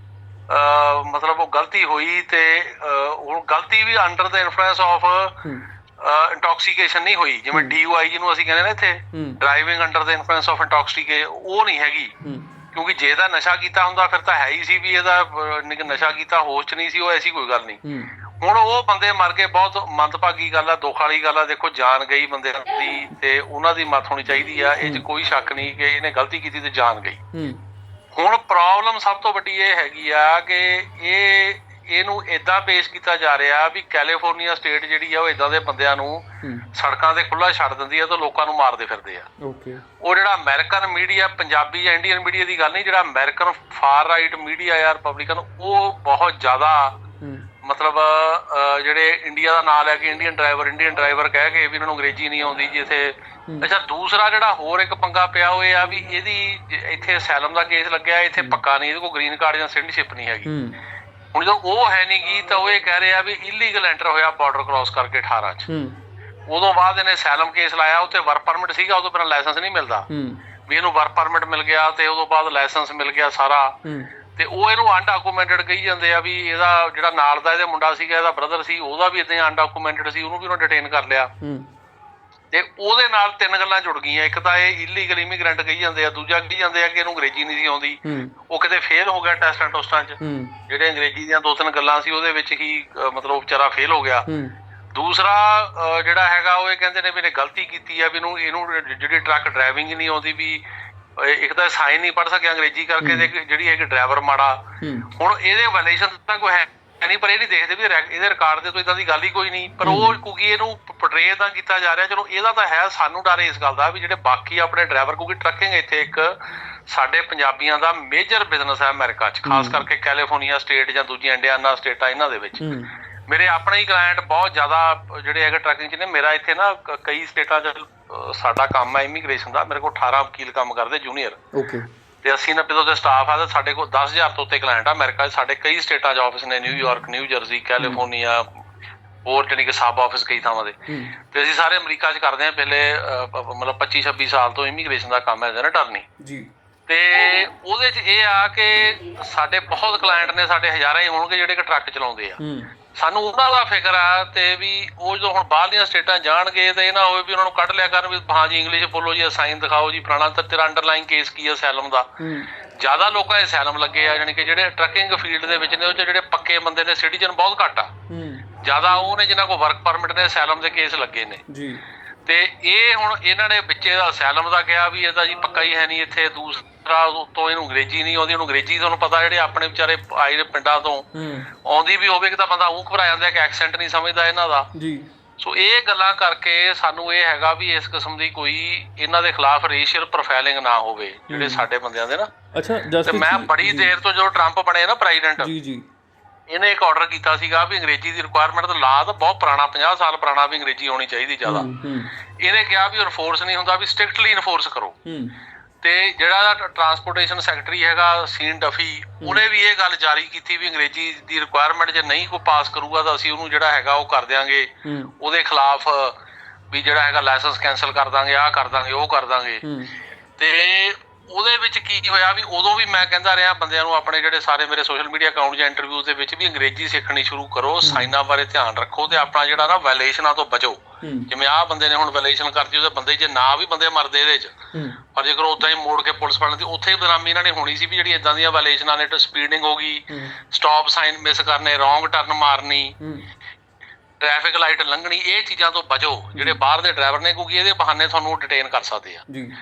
[SPEAKER 2] ਮਤਲਬ ਉਹ ਗਲਤੀ ਹੋਈ ਤੇ ਹੁਣ ਗਲਤੀ ਵੀ ਅੰਡਰ ਦਾ ਇਨਫਲੂਐਂਸ ਆਫ
[SPEAKER 3] ਹੂੰ।
[SPEAKER 2] ਇੰਟੌਕਸੀਕੇਸ਼ਨ ਨਹੀਂ ਹੋਈ। ਜਿਵੇਂ ਡੀਯੂਆਈ ਜਿਹਨੂੰ ਅਸੀਂ ਕਹਿੰਦੇ ਨੇ ਇੱਥੇ
[SPEAKER 3] ਹੂੰ।
[SPEAKER 2] Driving under the influence of intoxicated ਉਹ ਨਹੀਂ ਹੈਗੀ।
[SPEAKER 3] ਹੂੰ।
[SPEAKER 2] ਕਿਉਂਕਿ ਜੇ ਇਹਦਾ ਨਸ਼ਾ ਕੀਤਾ ਹੁੰਦਾ ਫਿਰ ਤਾਂ ਹੈ ਹੀ ਸੀ ਵੀ ਇਹਦਾ ਨਸ਼ਾ ਕੀਤਾ ਹੋਸ਼ ਚ ਨਹੀਂ ਸੀ ਉਹ ਐਸੀ ਕੋਈ ਗੱਲ ਨਹੀਂ। ਹੁਣ ਉਹ ਬੰਦੇ ਮਰ ਗਏ ਬਹੁਤ ਮੰਦਭਾਗੀ ਗੱਲ ਆ ਦੁੱਖ ਵਾਲੀ ਗੱਲ ਆ ਦੇਖੋ ਜਾਨ ਗਈ ਬੰਦੇ ਦੀ ਤੇ ਉਹਨਾਂ ਦੀ ਮੱਤ ਹੋਣੀ ਚਾਹੀਦੀ ਆ ਇਹ 'ਚ ਕੋਈ ਸ਼ੱਕ ਨਹੀਂ ਕਿ ਇਹਨੇ ਗਲਤੀ ਕੀਤੀ ਤੇ ਜਾਨ ਗਈ। ਹੁਣ ਪ੍ਰੋਬਲਮ ਸਭ ਤੋਂ ਵੱਡੀ ਇਹ ਹੈਗੀ ਆ ਕਿ ਇਹ ਇਹਨੂੰ ਇਦਾਂ ਪੇਸ਼ ਕੀਤਾ ਜਾ ਰਿਹਾ ਵੀ ਕੈਲੀਫੋਰਨੀਆ ਸਟੇਟ ਜਿਹੜੀ ਆ ਉਹ ਇਦਾਂ ਦੇ ਬੰਦਿਆਂ ਨੂੰ ਸੜਕਾਂ ਤੇ ਖੁੱਲਾ ਛੱਡ ਦਿੰਦੀ ਆ ਤੇ ਲੋਕਾਂ ਨੂੰ ਮਾਰਦੇ ਫਿਰਦੇ ਆ।
[SPEAKER 3] ਓਕੇ।
[SPEAKER 2] ਉਹ ਜਿਹੜਾ ਅਮਰੀਕਨ ਮੀਡੀਆ ਪੰਜਾਬੀ ਜਾਂ ਇੰਡੀਅਨ ਮੀਡੀਆ ਦੀ ਗੱਲ ਨਹੀਂ ਜਿਹੜਾ ਅਮਰੀਕਨ ਫਾਰ ਰਾਈਟ ਮੀਡੀਆ ਆ ਰਿਪਬਲਿਕਨ ਉਹ ਬਹੁਤ ਜ਼ਿਆਦਾ ਮਤਲਬ ਜਿਹੜੇ ਇੰਡੀਆ ਦਾ ਨਾਂ ਲੈ ਕੇ ਇੰਡੀਅਨ ਡਰਾਈਵਰ ਇੰਡੀਅਨ ਡਰਾਈਵਰ ਕਹਿ ਕੇ ਵੀ ਇਹਨਾਂ ਨੂੰ ਅੰਗਰੇਜ਼ੀ ਨਹੀਂ ਆਉਂਦੀ ਜੀ ਇੱਥੇ। ਅੱਛਾ ਦੂਸਰਾ ਜਿਹੜਾ ਹੋਰ ਇੱਕ ਪੰਗਾ ਪਿਆ ਉਹ ਇਹ ਆ ਵੀ ਇਹਦੀ ਇੱਥੇ ਅਸੈਲਮ ਦਾ ਕੇਸ ਲੱਗਿਆ ਇੱਥੇ ਪੱਕਾ ਨਹੀਂ ਇਹਦੇ ਕੋਲ ਗ੍ਰੀਨ ਕਾਰਡ ਜਾਂ ਸਿਟੀਜ਼ਨਸ਼ਿਪ ਨਹੀਂ ਹੈਗੀ। ਹੁਣ ਜਦੋਂ ਉਹ ਹੈ ਨਹੀਂ ਗੀ ਤਾਂ ਉਹ ਇਹ ਕਹਿ ਰਿਹਾ ਵੀ ਇਲੀਗਲ ਐਂਟਰ ਹੋਇਆ ਬਾਰਡਰ ਕ੍ਰਾਸ ਕਰਕੇ 18 ਚ।
[SPEAKER 3] ਹੂੰ।
[SPEAKER 2] ਉਦੋਂ ਬਾਅਦ ਇਹਨੇ ਅਸੈਲਮ ਕੇਸ ਲਾਇਆ ਉੱਤੇ ਵਰਕ ਪਰਮਿਟ ਸੀਗਾ ਉਦੋਂ ਬਿਨਾਂ ਲਾਇਸੈਂਸ ਨਹੀਂ ਮਿਲਦਾ।
[SPEAKER 3] ਹੂੰ।
[SPEAKER 2] ਵੀ ਇਹਨੂੰ ਵਰਕ ਪਰਮਿਟ ਮਿਲ ਗਿਆ ਤੇ ਉਦੋਂ ਬਾਅਦ ਲਾਇਸੈਂਸ ਮਿਲ ਗਿਆ ਸਾਰਾ।
[SPEAKER 3] ਹੂੰ।
[SPEAKER 2] ਤੇ ਉਹ ਇਹਨੂੰ ਅਨਡਾਕੂਮੈਂਟਡ ਕਹੀ ਜਾਂਦੇ ਆ ਵੀ ਇਹਦਾ ਜਿਹੜਾ ਨਾਲ ਦਾ ਇਹਦੇ ਮੁੰਡਾ ਸੀਗਾ ਇਹਦਾ ਬ੍ਰਦਰ ਸੀ ਉਹਦਾ ਵੀ ਇਦਾਂ ਅਨਡਾਕੂਮੈਂਟਡ ਸੀ ਉਹਨੂੰ ਵੀ ਉਹਨਾਂ ਡਿਟੇਨ ਕਰ ਲਿਆ।
[SPEAKER 3] ਹੂੰ।
[SPEAKER 2] ਤੇ ਉਹਦੇ ਨਾਲ ਤਿੰਨ ਗੱਲਾਂ ਜੁੜ ਗਈਆਂ। ਇੱਕ ਤਾਂ ਇਹ ਇਲੀਗਲ ਇਮੀਗ੍ਰੈਂਟ ਕਹੀ ਜਾਂਦੇ ਆ ਦੂਜਾ ਕਹੀ ਜਾਂਦੇ ਆ ਕਿ ਇਹਨੂੰ ਅੰਗਰੇਜ਼ੀ ਨਹੀਂ ਸੀ ਆਉਂਦੀ।
[SPEAKER 3] ਹੂੰ।
[SPEAKER 2] ਉਹ ਕਿਤੇ ਫੇਲ ਹੋ ਗਿਆ ਟੈਸਟਾਂ ਟੋਸਟਾਂ 'ਚ।
[SPEAKER 3] ਹੂੰ।
[SPEAKER 2] ਜਿਹੜੇ ਅੰਗਰੇਜ਼ੀ ਦੀਆਂ ਦੋ ਤਿੰਨ ਗੱਲਾਂ ਸੀ ਉਹਦੇ ਵਿੱਚ ਹੀ ਮਤਲਬ ਵਿਚਾਰਾ ਫੇਲ ਹੋ ਗਿਆ।
[SPEAKER 3] ਹੂੰ।
[SPEAKER 2] ਦੂਸਰਾ ਜਿਹੜਾ ਹੈਗਾ ਉਹ ਇਹ ਕਹਿੰਦੇ ਨੇ ਵੀ ਇਹਨੇ ਗਲਤੀ ਕੀਤੀ ਆ ਵੀ ਇਹਨੂੰ ਇਹਨੂੰ ਜਿਹੜੀ ਟਰੱਕ ਡਰਾਈਵਿੰਗ ਹੀ ਨਹੀਂ ਆਉਂਦੀ ਵੀ ਇੱਕ ਤਾਂ ਸਾਈਨ ਨਹੀਂ ਪੜ ਸਕਿਆ ਅੰਗਰੇਜ਼ੀ ਕਰਕੇ ਜਿਹੜੀ ਹੈਗੀ ਡਰਾਈਵਰ ਮਾੜਾ।
[SPEAKER 3] ਹੂੰ।
[SPEAKER 2] ਹੁਣ ਇਹਦੇ ਵਾਇਲੇਸ਼ਨ ਤਾਂ ਕੋਈ ਹੈ ਨਹੀਂ ਪਰ ਇਹ ਨਹੀਂ ਦੇਖਦੇ ਵੀ ਰੈਕ- ਇਹਦੇ ਰਿਕਾਰਡ ਦੇ ਤੋਂ ਇਦਾਂ ਦੀ ਗੱਲ ਹੀ ਕੋਈ ਨਹੀਂ। ਪਰ ਉਹ ਕਿਉਂਕਿ ਇਹਨੂੰ ਪੋਰਟਰੇ ਤਾਂ ਕੀਤਾ ਜਾ ਰਿਹਾ ਚਲੋ ਇਹਦਾ ਤਾਂ ਹੈ ਸਾਨੂੰ ਡਰ ਇਸ ਗੱਲ ਦਾ ਵੀ ਜਿਹੜੇ ਬਾਕੀ ਆਪਣੇ ਡਰਾਈਵਰ ਕਿਉਂਕਿ ਟਰੱਕਿੰਗ ਇੱਥੇ ਇੱਕ ਸਾਡੇ ਪੰਜਾਬੀਆਂ ਦਾ ਮੇਜਰ ਬਿਜ਼ਨਸ ਹੈ ਅਮਰੀਕਾ 'ਚ ਖਾਸ ਕਰਕੇ ਕੈਲੀਫੋਰਨੀਆ ਸਟੇਟ ਜਾਂ ਦੂਜੀਆਂ ਇੰਡੀਆਨਾ ਸਟੇਟਾਂ ਇਹਨਾਂ ਦੇ ਵਿੱਚ।
[SPEAKER 3] ਹੂੰ।
[SPEAKER 2] ਮੇਰੇ ਆਪਣੇ ਹੀ ਕਲਾਇੰਟ ਬਹੁਤ ਜ਼ਿਆਦਾ ਜਿਹੜੇ ਹੈਗੇ ਟਰੱਕਿੰਗ 'ਚ ਨੇ ਮੇਰਾ ਇੱਥੇ ਨਾ ਕ- ਕਈ ਸਟੇਟਾਂ 'ਚ ਅਹ, ਸਾਡਾ ਕੰਮ ਹੈ ਇਮੀਗ੍ਰੇਸ਼ਨ ਦਾ ਮੇਰੇ ਕੋਲ 18 ਵਕੀਲ ਕੰਮ ਕਰਦੇ ਜੂਨੀਅਰ
[SPEAKER 3] ਓਕੇ
[SPEAKER 2] ਤੇ 80 90 ਤੋਂ ਦੇ ਸਟਾਫ ਆ ਤੇ ਸਾਡੇ ਕੋਲ 10000 ਤੋਂ ਉੱਤੇ ਕਲਾਇੰਟ ਆ। ਅਮਰੀਕਾ 'ਚ ਸਾਡੇ ਕਈ ਸਟੇਟਾਂ 'ਚ ਆਫਿਸ ਨੇ ਨਿਊਯਾਰਕ ਨਿਊ ਜਰਸੀ ਕੈਲੀਫੋਰਨੀਆ ਹੋਰ ਜਾਣੀ ਕਿ ਸਬ ਆਫਿਸ ਕਈ ਥਾਵਾਂ ਦੇ ਤੇ ਅਸੀਂ ਸਾਰੇ ਅਮਰੀਕਾ 'ਚ ਕਰਦੇ ਆ ਪਹਿਲੇ ਮਤਲਬ 25 26 ਸਾਲ ਤੋਂ ਇਮੀਗ੍ਰੇਸ਼ਨ ਦਾ ਕੰਮ ਹੈ ਜਨ ਅਟਰਨੀ
[SPEAKER 3] ਜੀ।
[SPEAKER 2] ਤੇ ਉਹਦੇ 'ਚ ਇਹ ਆ ਕਿ ਸਾਡੇ ਬਹੁਤ ਕਲਾਇੰਟ ਨੇ ਸਾਡੇ ਹਜ਼ਾਰਾਂ ਹੀ ਹੋਣਗੇ ਜਿਹੜੇ ਕਿ ਟਰੱਕ ਚਲਾਉਂਦੇ ਆ। ਸਾਨੂੰ ਉਹਨਾਂ ਦਾ ਫਿਕਰ ਆ ਤੇ ਵੀ ਉਹ ਜਦੋਂ ਹੁਣ ਬਾਹਰਲੀਆਂ ਸਟੇਟਾਂ ਜਾਣਗੇ ਤੇ ਇਹ ਨਾ ਹੋਵੇ ਵੀ ਉਹਨਾਂ ਨੂੰ ਕੱਢ ਲਿਆ ਕਰਨ ਵੀ ਹਾਂ ਜੀ ਇੰਗਲਿਸ਼ ਬੋਲੋ ਜੀ ਸਾਈਨ ਦਿਖਾਓ ਜੀ ਫਲਾਣਾ ਤਾਂ ਤੇਰਾ ਅੰਡਰਲਾਈਨ ਕੇਸ ਕੀ ਆ ਸੈਲਮ ਦਾ। ਜ਼ਿਆਦਾ ਲੋਕਾਂ ਦੇ ਸੈਲਮ ਲੱਗੇ ਆ ਯਾਨੀ ਕਿ ਜਿਹੜੇ ਟਰੱਕਿੰਗ ਫੀਲਡ ਦੇ ਵਿੱਚ ਨੇ ਉਹ ਜਿਹੜੇ ਪੱਕੇ ਬੰਦੇ ਨੇ ਸਿਟੀਜ਼ਨ ਬਹੁਤ ਘੱਟ ਆ। ਜ਼ਿਆਦਾ ਉਹ ਨੇ ਜਿਨ੍ਹਾਂ ਕੋਲ ਵਰਕ ਪਰਮਿਟ ਨੇ ਸੈਲਮ ਦੇ ਕੇਸ ਲੱਗੇ ਨੇ।
[SPEAKER 3] ਜੀ।
[SPEAKER 2] ਤੇ ਇਹ ਹੁਣ ਇਹਨਾਂ ਨੇ ਵਿੱਚੇ ਦਾ ਅਸੈਲਮ ਦਾ ਕਿਹਾ ਵੀ ਇਹ ਤਾਂ ਜੀ ਪੱਕਾ ਹੀ ਹੈ ਨਹੀਂ ਇੱਥੇ ਦੂਸਰਾ ਉਤੋਂ ਇਹਨੂੰ ਅੰਗਰੇਜ਼ੀ ਨਹੀਂ ਆਉਂਦੀ ਉਹਨੂੰ ਅੰਗਰੇਜ਼ੀ ਤੁਹਾਨੂੰ ਪਤਾ ਜਿਹੜੇ ਆਪਣੇ ਵਿਚਾਰੇ ਆਏ ਨੇ ਪਿੰਡਾਂ ਤੋਂ ਆਉਂਦੀ ਵੀ ਹੋਵੇ ਕਿ ਤਾਂ ਬੰਦਾ ਉਹ ਘਬਰਾ ਜਾਂਦਾ ਕਿ ਐਕਸੈਂਟ ਨਹੀਂ ਸਮਝਦਾ ਇਹਨਾਂ ਦਾ।
[SPEAKER 3] ਜੀ।
[SPEAKER 2] ਸੋ ਇਹ ਗੱਲਾਂ ਕਰਕੇ ਸਾਨੂੰ ਇਹ ਹੈਗਾ ਵੀ ਇਸ ਕਿਸਮ ਦੀ ਕੋਈ ਇਹਨਾਂ ਦੇ ਖਿਲਾਫ ਰੇਸ਼ੀਅਲ ਪ੍ਰੋਫਾਈਲਿੰਗ ਨਾ ਹੋਵੇ ਜਿਹੜੇ ਸਾਡੇ ਬੰਦਿਆਂ ਦੇ ਨਾ।
[SPEAKER 3] ਅੱਛਾ ਜਸਪ੍ਰੀਤ
[SPEAKER 2] ਮੈਂ ਬੜੀ ਦੇਰ ਤੋਂ ਜਦੋਂ ਟਰੰਪ ਬਣੇ ਨਾ ਪ੍ਰੈਜ਼ੀਡੈਂਟ
[SPEAKER 3] ਜੀ ਜੀ।
[SPEAKER 2] ਇਹਨੇ ਇੱਕ ਆਰਡਰ ਕੀਤਾ ਸੀਗਾ ਵੀ ਅੰਗਰੇਜ਼ੀ ਦੀ ਰਿਕੁਆਇਰਮੈਂਟ ਤਾਂ ਲਾ ਤਾਂ ਬਹੁਤ ਪੁਰਾਣਾ 50 ਸਾਲ ਪੁਰਾਣਾ ਵੀ ਅੰਗਰੇਜ਼ੀ ਆਉਣੀ ਚਾਹੀਦੀ ਜ਼ਿਆਦਾ। ਇਹਨੇ ਕਿਹਾ ਵੀ ਇਨਫੋਰਸ ਨਹੀਂ ਹੁੰਦਾ ਵੀ ਸਟ੍ਰਿਕਟਲੀ ਇਨਫੋਰਸ ਕਰੋ। ਤੇ ਜਿਹੜਾ ਟਰਾਂਸਪੋਰਟੇਸ਼ਨ ਸੈਕਟਰੀ ਹੈਗਾ ਸੀਨ ਡਫੀ ਉਹਨੇ ਵੀ ਇਹ ਗੱਲ ਜਾਰੀ ਕੀਤੀ ਵੀ ਅੰਗਰੇਜ਼ੀ ਦੀ ਰਿਕੁਆਇਰਮੈਂਟ ਜੇ ਨਹੀਂ ਕੋਈ ਪਾਸ ਕਰੂਗਾ ਤਾਂ ਅਸੀਂ ਉਹਨੂੰ ਜਿਹੜਾ ਹੈਗਾ ਉਹ ਕਰ ਦਿਆਂਗੇ।
[SPEAKER 3] ਹੂੰ।
[SPEAKER 2] ਉਹਦੇ ਖਿਲਾਫ ਵੀ ਜਿਹੜਾ ਹੈਗਾ ਲਾਇਸੈਂਸ ਕੈਨਸਲ ਕਰ ਦਾਂਗੇ ਆਹ ਕਰ ਦਾਂਗੇ ਉਹ ਕਰ ਦਾਂਗੇ। ਤੇ ਉਹਦੇ ਵਿੱਚ ਕੀ ਹੋਇਆ ਵੀ ਉਦੋਂ ਵੀ ਮੈਂ ਕਹਿੰਦਾ ਰਿਹਾ ਬੰਦਿਆਂ ਨੂੰ ਆਪਣੇ ਜਿਹੜੇ ਸਾਰੇ ਮੇਰੇ ਸੋਸ਼ਲ ਮੀਡੀਆ ਅਕਾਊਂਟ ਜਾਂ ਇੰਟਰਵਿਊਜ਼ ਦੇ ਵਿੱਚ ਵੀ ਅੰਗਰੇਜ਼ੀ ਸਿੱਖਣੀ ਸ਼ੁਰੂ ਕਰੋ ਸਾਈਨਾਂ ਬਾਰੇ ਧਿਆਨ ਰੱਖੋ ਤੇ ਆਪਣਾ ਜਿਹੜਾ ਨਾ ਵਾਇਲੇਸ਼ਨਾਂ ਤੋਂ ਬਚੋ। ਜਿਵੇਂ ਆਹ ਬੰਦੇ ਨੇ ਹੁਣ ਵਾਇਲੇਸ਼ਨ ਕਰਤੀ ਉਹਦੇ ਬੰਦੇ ਜੇ ਨਾ ਵੀ ਬੰਦੇ ਮਰਦੇ ਇਹਦੇ 'ਚ ਪਰ ਜੇਕਰ ਉਦਾਂ ਹੀ ਮੋੜ ਕੇ ਪੁਲਿਸ ਫੜਨ ਦੀ ਉੱਥੇ ਹੀ ਬਦਨਾਮੀ ਇਹਨਾਂ ਨੇ ਹੋਣੀ ਸੀ ਵੀ ਜਿਹੜੀ ਇਦਾਂ ਦੀਆਂ ਵਾਇਲੇਸ਼ਨਾਂ ਨੇ ਸਪੀਡਿੰਗ ਹੋ ਗਈ ਸਟਾਪ ਸਾਈਨ ਮਿਸ ਕਰਨੇ ਰੋਂਗ ਟਰਨ ਮਾਰਨੀ ਟ੍ਰੈਫਿਕ ਲਾਈਟ ਲੰਘਣੀ ਇਹ ਚੀਜ਼ਾਂ ਤੋਂ ਬਚੋ ਜਿਹੜੇ ਬਾਹਰ ਦੇ ਡਰਾਈਵਰ ਨੇ ਕਿਉਂਕਿ ਇਹਦੇ ਬਹਾਨੇ ਤੁਹਾਨੂੰ ਡਿਟੇਨ ਕਰ ਸਕਦੇ ਆ।
[SPEAKER 3] ਜੀ।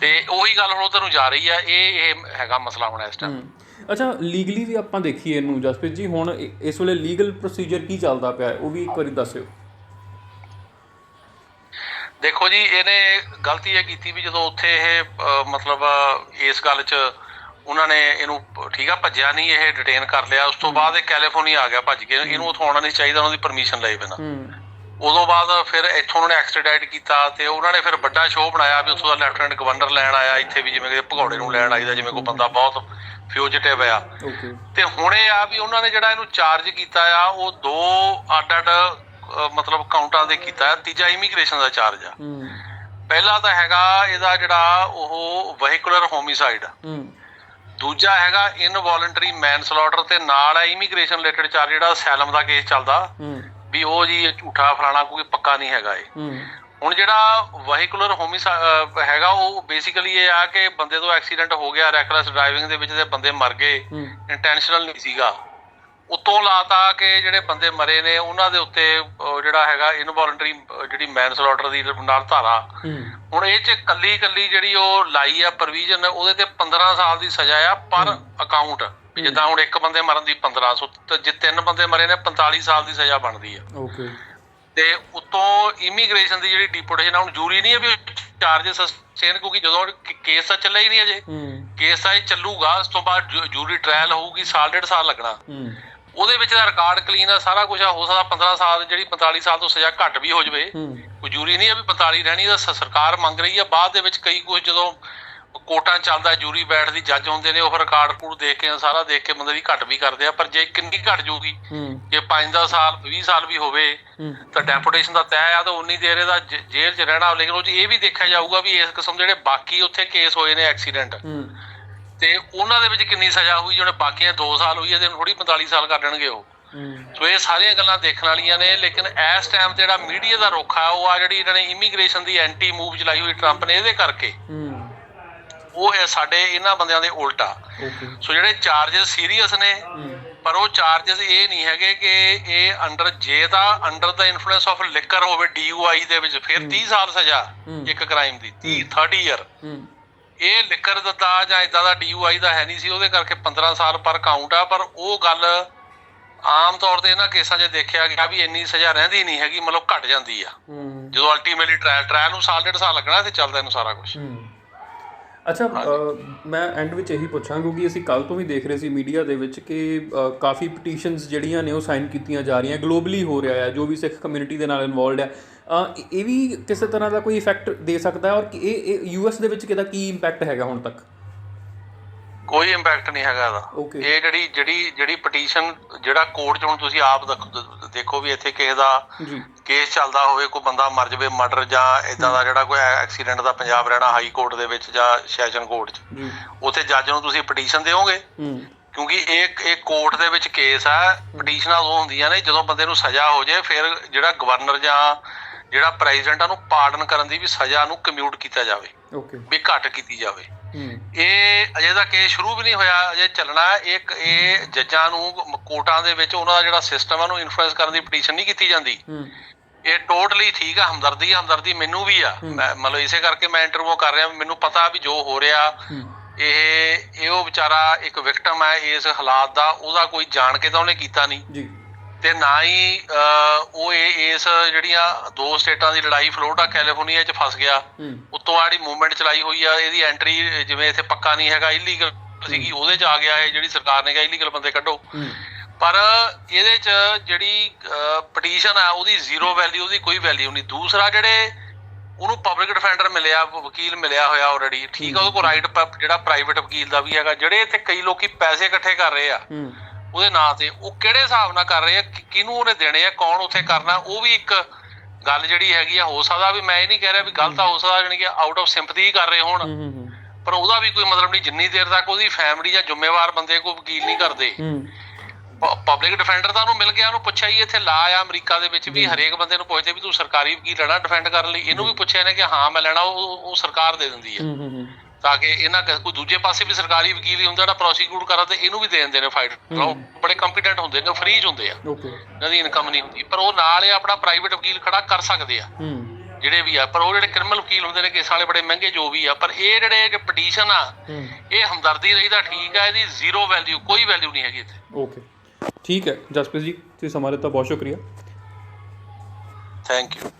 [SPEAKER 2] ਤੇ ਉਹੀ ਗੱਲ ਹੁਣ ਉਧਰ ਨੂੰ ਜਾ ਰਹੀ ਆ ਇਹ ਇਹ ਹੈਗਾ ਮਸਲਾ ਹੁਣ ਇਸ ਟਾਈਮ
[SPEAKER 3] ਅੱਛਾ ਲੀਗਲੀ ਵੀ ਆਪਾਂ ਦੇਖੀਏ ਇਹਨੂੰ ਜਸਪ੍ਰੀਤ ਜੀ ਹੁਣ ਇਸ ਵੇਲੇ ਲੀਗਲ ਪ੍ਰੋਸੀਜਰ ਕੀ ਚੱਲਦਾ ਪਿਆ ਹੈ? ਉਹ ਵੀ ਇੱਕ ਵਾਰੀ ਦੱਸਿਓ।
[SPEAKER 2] ਦੇਖੋ ਜੀ ਇਹਨੇ ਗਲਤੀ ਇਹ ਕੀਤੀ ਵੀ ਜਦੋਂ ਉੱਥੇ ਇਹ ਮਤਲਬ ਇਸ ਗੱਲ 'ਚ ਉਹਨਾਂ ਨੇ ਇਹਨੂੰ ਠੀਕ ਆ ਭੱਜਿਆ ਨਹੀਂ ਇਹ ਡਿਟੇਨ ਕਰ ਲਿਆ। ਉਸ ਤੋਂ ਬਾਅਦ ਇਹ ਕੈਲੀਫੋਰਨੀਆ ਆ ਗਿਆ ਭੱਜ ਕੇ। ਇਹਨੂੰ ਉੱਥੋਂ ਆਉਣਾ ਨਹੀਂ ਚਾਹੀਦਾ ਉਹਨਾਂ ਦੀ ਪਰਮਿਸ਼ਨ ਲਏ ਬਿਨਾਂ। ਉਦੋਂ ਬਾਅਦ ਫਿਰ ਇੱਥੋਂ ਉਹਨਾਂ ਨੇ ਐਕਸਟ੍ਰੈਡਾਈਟ ਕੀਤਾ ਤੇ ਉਹਨਾਂ ਨੇ ਫਿਰ ਵੱਡਾ ਸ਼ੋਅ ਬਣਾਇਆ ਵੀ ਉੱਥੋਂ ਦਾ ਲੈਫਟੀਨੈਂਟ ਗਵਰਨਰ ਲੈਣ ਆਇਆ ਇੱਥੇ ਵੀ ਜਿਵੇਂ ਕਿ ਭਗੌੜੇ ਨੂੰ ਲੈਣ ਆਈਦਾ ਜਿਵੇਂ ਕੋਈ ਬੰਦਾ ਬਹੁਤ ਫਿਊਜੀਟਿਵ ਆ। ਤੇ ਹੁਣ ਇਹ ਆ ਵੀ ਉਹਨਾਂ ਨੇ ਜਿਹੜਾ ਇਹਨੂੰ ਚਾਰਜ ਕੀਤਾ ਆ ਉਹ ਦੋ ਅੱਡ ਅੱਡ ਅਹ, ਮਤਲਬ ਕਾਊਂਟਾਂ ਦੇ ਕੀਤਾ। ਤੀਜਾ ਇਮੀਗ੍ਰੇਸ਼ਨ ਦਾ ਚਾਰਜ ਆ। ਪਹਿਲਾ ਤਾਂ ਹੈਗਾ ਇਹਦਾ ਜਿਹੜਾ ਉਹ ਵਹੀਕੂਲਰ ਹੋਮਿਸਾਈਡ ਦੂਜਾ ਹੈਗਾ ਇਨਵੋਲੰਟਰੀ ਮੈਨਸਲੌਟਰ ਤੇ ਨਾਲ ਹੈ ਇਮੀਗ੍ਰੇਸ਼ਨ ਰਿਲੇਟਡ ਚਾਰਜ ਜਿਹੜਾ ਸੈਲਮ ਦਾ ਕੇਸ ਚੱਲਦਾ। ਵੀ ਉਹ ਜੀ ਇਹ ਝੂਠਾ ਫਲਾਣਾ ਕੋਈ ਪੱਕਾ ਨਹੀਂ ਹੈਗਾ ਇਹ। ਹੁਣ ਜਿਹੜਾ ਵਹੀਕੂਲਰ ਹੋਮਿਸਾਈਡ ਹੈਗਾ ਉਹ ਬੇਸਿਕਲੀ ਇਹ ਆ ਕਿ ਬੰਦੇ ਤੋਂ ਐਕਸੀਡੈਂਟ ਹੋ ਗਿਆ ਰੈਕਲੈਸ ਡਰਾਈਵਿੰਗ ਦੇ ਵਿੱਚ ਤੇ ਬੰਦੇ ਮਰ ਗਏ। ਇੰਟੈਂਸ਼ਨਲ ਨਹੀਂ ਸੀਗਾ। ਉਤੋਂ ਲਾਤਾ ਕਿ ਜਿਹੜੇ ਬੰਦੇ ਮਰੇ ਨੇ ਉਹਨਾਂ ਦੇ ਉੱਤੇ ਜਿਹੜਾ ਹੈਗਾ ਇਨਵੋਲੰਟਰੀ ਜਿਹੜੀ ਮੈਨਸਲੌਟਰ ਦੀ ਨਾਲ ਧਾਰਾ। ਹੁਣ ਇਹ ਚ ਕੱਲੀ ਕੱਲੀ ਜਿਹੜੀ ਉਹ ਲਾਈ ਆ ਪ੍ਰੋਵੀਜ਼ਨ ਉਹਦੇ ਤੇ 15 ਸਾਲ ਦੀ ਸਜ਼ਾ ਆ ਪਰ ਅਕਾਊਂਟ ਜਿੱਦਾਂ ਹੁਣ ਇੱਕ ਬੰਦੇ ਮਰਨ ਦੀ 1500 ਤੇ ਜੇ ਤਿੰਨ ਬੰਦੇ ਮਰੇ ਨੇ 45 ਸਾਲ ਦੀ ਸਜ਼ਾ ਬਣਦੀ ਆ।
[SPEAKER 3] ਓਕੇ।
[SPEAKER 2] ਤੇ ਉਤੋਂ ਇਮੀਗ੍ਰੇਸ਼ਨ ਦੀ ਜਿਹੜੀ ਡਿਪੋਰਟੇਸ਼ਨ ਆ ਹੁਣ ਜੂਰੀ ਨਹੀਂ ਹੈ ਵੀ ਚਾਰजेस ਸਸਟੇਨ ਕਿਉਂਕਿ ਜਦੋਂ ਕੇਸ ਤਾਂ ਚੱਲਿਆ ਹੀ ਨਹੀਂ ਅਜੇ। ਕੇਸ ਇਹ ਚੱਲੂਗਾ ਉਸ ਤੋਂ ਬਾਅਦ ਜੂਰੀ ਟ੍ਰਾਇਲ ਹੋਊਗੀ ਸਾਲ ਡੇਢ ਸਾਲ ਲੱਗਣਾ। ਉਹਦੇ ਵਿੱਚ ਦਾ ਰਿਕਾਰਡ ਕਲੀਨ ਆ ਸਾਰਾ ਕੁਝ ਆ ਹੋ ਸਕਦਾ 15 ਸਾਲ ਜਿਹੜੀ 45 ਸਾਲ ਤੋਂ ਸਜ਼ਾ ਘੱਟ ਵੀ ਹੋ ਜਵੇ। ਕੋਈ ਜੂਰੀ ਨਹੀਂ ਹੈ ਵੀ 45 ਰਹਿਣੀ ਦਾ ਸਰਕਾਰ ਮੰਗ ਰਹੀ ਹੈ ਬਾਅਦ ਦੇ ਵਿੱਚ ਕਈ ਕੁਝ ਜਦੋਂ ਕੋਟਾਂ ਚੱਲਦਾ ਜੂਰੀ ਬੈਠਦੀ ਜੱਜ ਹੁੰਦੇ ਨੇ ਉਹ ਰਿਕਾਰਡ ਕੂਡ ਦੇਖ ਕੇ ਸਾਰਾ ਦੇਖ ਕੇ ਬੰਦੇ ਦੀ ਘੱਟ ਵੀ ਕਰਦੇ ਆ ਪਰ ਜੇ ਕਿੰਨੀ ਘੱਟ ਜੂਗੀ ਜੇ 5 ਦਾ ਸਾਲ 20 ਸਾਲ ਵੀ ਹੋਵੇ ਤਾਂ ਡੈਪੂਟੇਸ਼ਨ ਦਾ ਤੈਅ ਆ ਤਾਂ ਉਨੀ ਦੇਰ ਇਹਦਾ ਜੇਲ੍ਹ 'ਚ ਰਹਿਣਾ ਲੇਕਿਨ ਉਹ 'ਚ ਇਹ ਵੀ ਦੇਖਿਆ ਜਾਊਗਾ ਵੀ ਇਸ ਕਿਸਮ ਦੇ ਜਿਹੜੇ ਬਾਕੀ ਉੱਥੇ ਕੇਸ ਹੋਏ ਨੇ ਐਕਸੀਡੈਂਟ ਤੇ ਉਹਨਾਂ ਦੇ ਵਿੱਚ ਕਿੰਨੀ ਸਜ਼ਾ ਹੋਈ ਜਿਹੜੇ ਬਾਕੀਆਂ 2 ਸਾਲ ਹੋਈ ਇਹਦੇ ਥੋੜੀ 45 ਸਾਲ ਕਰ ਦੇਣਗੇ ਉਹ। ਸੋ ਇਹ ਸਾਰੀਆਂ ਗੱਲਾਂ ਦੇਖਣ ਵਾਲੀਆਂ ਨੇ ਲੇਕਿਨ ਇਸ ਟਾਈਮ ਤੇ ਜਿਹੜਾ ਮੀਡੀਆ ਦਾ ਰੁਖ ਆ ਉਹ ਆ ਜਿਹੜੀ ਇਹਨਾਂ ਨੇ ਇਮੀਗ੍ਰੇਸ਼ਨ ਦੀ ਐਂਟੀ ਮੂਵ ਚਲਾਈ ਹੋਈ ਟਰੰਪ ਨੇ ਇਹਦੇ ਕਰਕੇ।
[SPEAKER 3] ਹੂੰ।
[SPEAKER 2] ਉਹ ਇਹ ਸਾਡੇ ਇਹਨਾਂ ਬੰਦਿਆਂ ਦੇ ਉਲਟਾ। ਸੋ ਜਿਹੜੇ ਚਾਰजेस ਸੀਰੀਅਸ ਨੇ ਪਰ ਉਹ ਚਾਰजेस ਇਹ ਨਹੀਂ ਹੈਗੇ ਕਿ ਇਹ ਅੰਡਰ ਜੇ ਦਾ under the influence of liquor ਹੋਵੇ ਡੀਯੂਆਈ ਦੇ ਵਿੱਚ ਫਿਰ 30 ਸਾਲ ਸਜ਼ਾ ਇੱਕ ਕ੍ਰਾਈਮ ਦੀ 30 30 ਇਅਰ ਇਹ ਲਿਕਰ ਦਾ ਜਾਂ ਇਦਾਂ ਦਾ ਡੀਯੂਆਈ ਦਾ ਹੈ ਨਹੀਂ ਸੀ ਉਹਦੇ ਕਰਕੇ 15 ਸਾਲ ਪਰ ਕਾਊਂਟ ਆ ਪਰ ਉਹ ਗੱਲ ਆਮ ਤੌਰ ਤੇ ਇਹਨਾਂ ਕੇਸਾਂ 'ਚ ਦੇਖਿਆ ਗਿਆ ਵੀ ਇੰਨੀ ਸਜ਼ਾ ਰਹਿੰਦੀ ਨਹੀਂ ਹੈਗੀ ਮਤਲਬ ਘਟ ਜਾਂਦੀ ਆ। ਜਦੋਂ ਅਲਟੀਮੇਟਲੀ ਟ੍ਰਾਇਲ ਟ੍ਰਾਇਲ ਨੂੰ ਸਾਲ ਡੇਢ ਸਾਲ ਲੱਗਣਾ ਤੇ ਚੱਲਦਾ ਇਹਨੂੰ ਸਾਰਾ ਕੁਝ
[SPEAKER 3] ਅੱਛਾ ਅ, ਮੈਂ ਐਂਡ ਵਿੱਚ ਇਹੀ ਪੁੱਛਾਂ ਕਿਉਂਕਿ ਅਸੀਂ ਕੱਲ ਤੋਂ ਵੀ ਦੇਖ ਰਹੇ ਸੀ ਮੀਡੀਆ ਦੇ ਵਿੱਚ ਕਿ ਅ, ਕਾਫੀ ਪਟੀਸ਼ਨਸ ਜਿਹੜੀਆਂ ਨੇ ਉਹ ਸਾਈਨ ਕੀਤੀਆਂ ਜਾ ਰਹੀਆਂ ਗਲੋਬਲੀ ਹੋ ਰਿਹਾ ਹੈ ਜੋ ਵੀ ਸਿੱਖ ਕਮਿਊਨਿਟੀ ਦੇ ਨਾਲ ਇਨਵੋਲਡ ਹੈ। ਅ, ਇਹ- ਇਹ ਵੀ ਕਿਸੇ ਤਰ੍ਹਾਂ ਦਾ ਕੋਈ ਇਫੈਕਟ ਦੇ ਸਕਦਾ ਹੈ ਔਰ ਕਿ ਇਹ ਇਹ ਯੂਐਸ ਦੇ ਵਿੱਚ ਕਿਹਦਾ ਕੀ ਇੰਪੈਕਟ ਹੈਗਾ ਹੁਣ ਤੱਕ?
[SPEAKER 2] ਕੋਈ ਇੰਪੈਕਟ ਨਹੀਂ ਹੈਗਾ ਇਹਦਾ।
[SPEAKER 3] Okay.
[SPEAKER 2] ਇਹ ਜਿਹੜੀ ਜਿਹੜੀ ਜਿਹੜੀ ਪਟੀਸ਼ਨ ਜਿਹੜਾ ਕੋਰਟ 'ਚ ਹੁਣ ਤੁਸੀਂ ਆਪ ਦੇਖ- ਦੇਖੋ ਵੀ ਇੱਥੇ ਕਿਸੇ ਦਾ
[SPEAKER 3] ਜੀ।
[SPEAKER 2] ਕੇਸ ਚੱਲਦਾ ਹੋਵੇ ਕੋਈ ਬੰਦਾ ਮਰ ਜਾਵੇ ਮਰਡਰ ਜਾਂ ਇਦਾਂ ਦਾ ਜਿਹੜਾ ਕੋਈ ਐਕਸੀਡੈਂਟ ਦਾ ਪੰਜਾਬ ਰਹਿਣਾ ਹਾਈ ਕੋਰਟ ਦੇ ਵਿੱਚ ਜਾਂ ਸੈਸ਼ਨ ਕੋਰਟ 'ਚ।
[SPEAKER 3] ਜੀ।
[SPEAKER 2] ਉੱਥੇ ਜੱਜ ਨੂੰ ਤੁਸੀਂ ਪਟੀਸ਼ਨ ਦਿਓਗੇ?
[SPEAKER 3] ਹੂੰ।
[SPEAKER 2] ਕਿਉਂਕਿ ਇਹ ਇਹ ਕੋਰਟ ਦੇ ਵਿੱਚ ਕੇਸ ਆ ਪਟੀਸ਼ਨਾਂ ਉਹ ਹੁੰਦੀਆਂ ਨੇ ਜਦੋਂ ਬੰਦੇ ਨੂੰ ਸਜ਼ਾ ਹੋ ਜਾਏ ਫਿਰ ਜਿਹੜਾ ਗਵਰਨਰ ਜਾਂ ਜਿਹੜਾ ਪ੍ਰੈਜ਼ੀਡੈਂਟ ਆ ਨੂੰ ਪਾਰਡਨ ਕਰਨ ਦੀ ਵੀ ਸਜ਼ਾ ਨੂੰ ਕਮਿਊਟ ਕੀਤਾ ਜਾਵੇ।
[SPEAKER 3] ਓਕੇ
[SPEAKER 2] ਵੀ ਘੱਟ ਕੀਤੀ ਜਾਵੇ। ਇਹ ਅਜੇ ਦਾ ਕੇਸ ਸ਼ੁਰੂ ਵੀ ਨਹੀਂ ਹੋਇਆ ਅਜੇ ਚੱਲਣਾ ਹੈ। ਇੱਕ ਇਹ ਜੱਜਾਂ ਨੂੰ ਕੋਰਟਾਂ ਦੇ ਵਿੱਚ ਉਹਨਾਂ ਦਾ ਜਿਹੜਾ ਸਿਸਟਮ ਹੈ ਉਹਨੂੰ ਇਨਫਲੂਐਂਸ ਕਰਨ ਦੀ ਪਟੀਸ਼ਨ ਨਹੀਂ ਕੀਤੀ ਜਾਂਦੀ। ਇਹ ਟੋਟਲੀ ਠੀਕ ਆ ਹਮਦਰਦੀ ਹਮਦਰਦੀ ਮੈਨੂੰ ਵੀ ਆ। ਮੈਂ ਮਤਲਬ ਇਸੇ ਕਰਕੇ ਮੈਂ ਇੰਟਰਵਿਊ ਕਰ ਰਿਹਾ ਮੈਨੂੰ ਪਤਾ ਵੀ ਜੋ ਹੋ ਰਿਹਾ। ਇਹ ਇਹ ਉਹ ਵਿਚਾਰਾ ਇੱਕ ਵਿਕਟਮ ਹੈ ਇਸ ਹਾਲਾਤ ਦਾ ਉਹਦਾ ਕੋਈ ਜਾਣ ਕੇ ਤਾਂ ਉਹਨੇ ਕੀਤਾ ਨਹੀਂ।
[SPEAKER 3] ਜੀ।
[SPEAKER 2] ਤੇ ਨਾ ਹੀ ਉਹ ਇਸ ਜਿਹੜੀਆਂ ਦੋ ਸਟੇਟਾਂ ਦੀ ਲੜਾਈ ਫਲੋਰੀਡਾ ਕੈਲੀਫੋਰਨੀਆ 'ਚ ਫਸ ਗਿਆ। ਉੱਤੋਂ ਆੜੀ ਮੂਵਮੈਂਟ ਚਲਾਈ ਹੋਈ ਆ ਇਹਦੀ ਐਂਟਰੀ ਜਿਵੇਂ ਇੱਥੇ ਪੱਕਾ ਨਹੀਂ ਹੈਗਾ ਇਲੀਗਲ ਸੀਗੀ ਉਹਦੇ 'ਚ ਆ ਗਿਆ ਇਹ ਜਿਹੜੀ ਸਰਕਾਰ ਨੇ ਕਿਹਾ ਇਲੀਗਲ ਬੰਦੇ ਕੱਢੋ। ਪਰ ਇਹਦੇ 'ਚ ਜਿਹੜੀ ਪਟੀਸ਼ਨ ਆ ਉਹਦੀ ਜ਼ੀਰੋ ਵੈਲਿਊ ਉਹਦੀ ਕੋਈ ਵੈਲਿਊ ਨਹੀਂ। ਦੂਸਰਾ ਜਿਹੜੇ ਉਹਨੂੰ ਪਬਲਿਕ ਡਿਫੈਂਡਰ ਮਿਲਿਆ ਵਕੀਲ ਮਿਲਿਆ ਹੋਇਆ ਆਲਰੇਡੀ ਠੀਕ ਆ ਉਹਦੇ ਕੋਲ ਰਾਈਟ ਜਿਹੜਾ ਪ੍ਰਾਈਵੇਟ ਵਕੀਲ ਦਾ ਵੀ ਹੈਗਾ ਜਿਹੜੇ ਇੱਥੇ ਕਈ ਲੋਕੀ ਪੈਸੇ ਇਕੱਠੇ ਕਰ ਰਹੇ ਆ। ਉਹਦੇ ਨਾਂ ਤੇ ਉਹ ਕਿਹੜੇ ਹਿਸਾਬ ਨਾਲ ਕਰ ਰਹੇ ਆ ਕਿ- ਕਿਹਨੂੰ ਉਹਨੇ ਦੇਣੇ ਆ ਕੌਣ ਉੱਥੇ ਕਰਨਾ ਉਹ ਵੀ ਇੱਕ ਗੱਲ ਜਿਹੜੀ ਹੈਗੀ ਆ ਹੋ ਸਕਦਾ ਵੀ ਮੈਂ ਇਹ ਨਹੀਂ ਕਹਿ ਰਿਹਾ ਵੀ ਗਲਤ ਆ ਹੋ। ਸਕਦਾ ਜਾਣੀ ਕਿ ਆਊਟ ਆਫ ਸਿੰਪਥੀ ਕਰ ਰਹੇ ਹੋਣ।
[SPEAKER 3] ਹੂੰ ਹੂੰ
[SPEAKER 2] ਪਰ ਉਹਦਾ ਵੀ ਕੋਈ ਮਤਲਬ ਨਹੀਂ ਜਿੰਨੀ ਦੇਰ ਤੱਕ ਉਹਦੀ ਫੈਮਿਲੀ ਜਾਂ ਜ਼ਿੰਮੇਵਾਰ ਬੰਦੇ ਕੋਈ ਵਕੀਲ ਨਹੀਂ ਕਰਦੇ।
[SPEAKER 3] ਹੂੰ।
[SPEAKER 2] ਪਬਲਿਕ ਡਿਫੈਂਡਰ ਤਾਂ ਉਹਨੂੰ ਮਿਲ ਗਿਆ ਉਹਨੂੰ ਪੁੱਛਿਆ ਹੀ ਇੱਥੇ ਲਾ ਆ ਅਮਰੀਕਾ ਦੇ ਵਿੱਚ ਵੀ ਹਰੇਕ ਬੰਦੇ ਨੂੰ ਪੁੱਛਦੇ ਵੀ ਤੂੰ ਸਰਕਾਰੀ ਵਕੀਲ ਲੈਣਾ ਡਿਫੈਂਡ ਕਰਨ ਲਈ। ਇਹਨੂੰ ਵੀ ਪੁੱਛਿਆ ਨੇ ਕਿ ਹਾਂ ਮੈਂ ਲੈਣਾ ਉਹ ਉਹ ਸਰਕਾਰ ਦੇ ਦਿੰਦੀ ਹੈ
[SPEAKER 3] ਹੂੰ ਹੂੰ ਹੂੰ।
[SPEAKER 2] ਤਾਂ ਕਿ ਇਹਨਾਂ ਕ- ਕੋਈ ਦੂਜੇ ਪਾਸੇ ਵੀ ਸਰਕਾਰੀ ਵਕੀਲ ਹੀ ਹੁੰਦਾ ਜਿਹੜਾ ਪ੍ਰੋਸੀਕਿਊਟ ਕਰਾ ਤੇ ਇਹਨੂੰ ਵੀ ਦੇ ਦਿੰਦੇ ਨੇ ਫਾਈਟ ਉਹ ਬੜੇ ਕੰਪੀਟੈਂਟ ਹੁੰਦੇ ਨੇ ਫ੍ਰੀ ਚ ਹੁੰਦੇ ਆ।
[SPEAKER 3] ਓਕੇ
[SPEAKER 2] ਇਹਨਾਂ ਦੀ ਇਨਕਮ ਨਹੀਂ ਹੁੰਦੀ। ਪਰ ਉਹ ਨਾਲ ਇਹ ਆਪਣਾ ਪ੍ਰਾਈਵੇਟ ਵਕੀਲ ਖੜਾ ਕਰ ਸਕਦੇ ਆ।
[SPEAKER 3] ਹੂੰ।
[SPEAKER 2] ਜਿਹੜੇ ਵੀ ਆ। ਪਰ ਉਹ ਜਿਹੜੇ ਕ੍ਰਿਮੀਨਲ ਵਕੀਲ ਹੁੰਦੇ ਨੇ ਕੇਸਾਂ ਵਾਲੇ ਬੜੇ ਮਹਿੰਗੇ ਜੋ ਵੀ ਆ ਪਰ ਇਹ ਜਿਹੜੇ ਪਟੀਸ਼ਨ ਆ
[SPEAKER 3] ਹੂੰ।
[SPEAKER 2] ਇਹ ਹਮਦਰਦੀ ਰਹੀ ਤਾਂ ਠੀਕ ਆ ਇਹਦੀ ਜ਼ੀਰੋ ਵੈਲਿਊ ਕੋਈ ਵੈਲਿਊ ਨਹੀਂ ਹੈਗੀ ਇੱਥੇ।
[SPEAKER 3] ਓਕੇ ਠੀਕ ਹੈ ਜਸਪ੍ਰੀਤ ਜੀ ਤੁਸੀਂ ਸਮਾਂ ਦਿੱਤਾ ਬਹੁਤ ਸ਼ੁਕਰੀਆ।
[SPEAKER 2] Thank you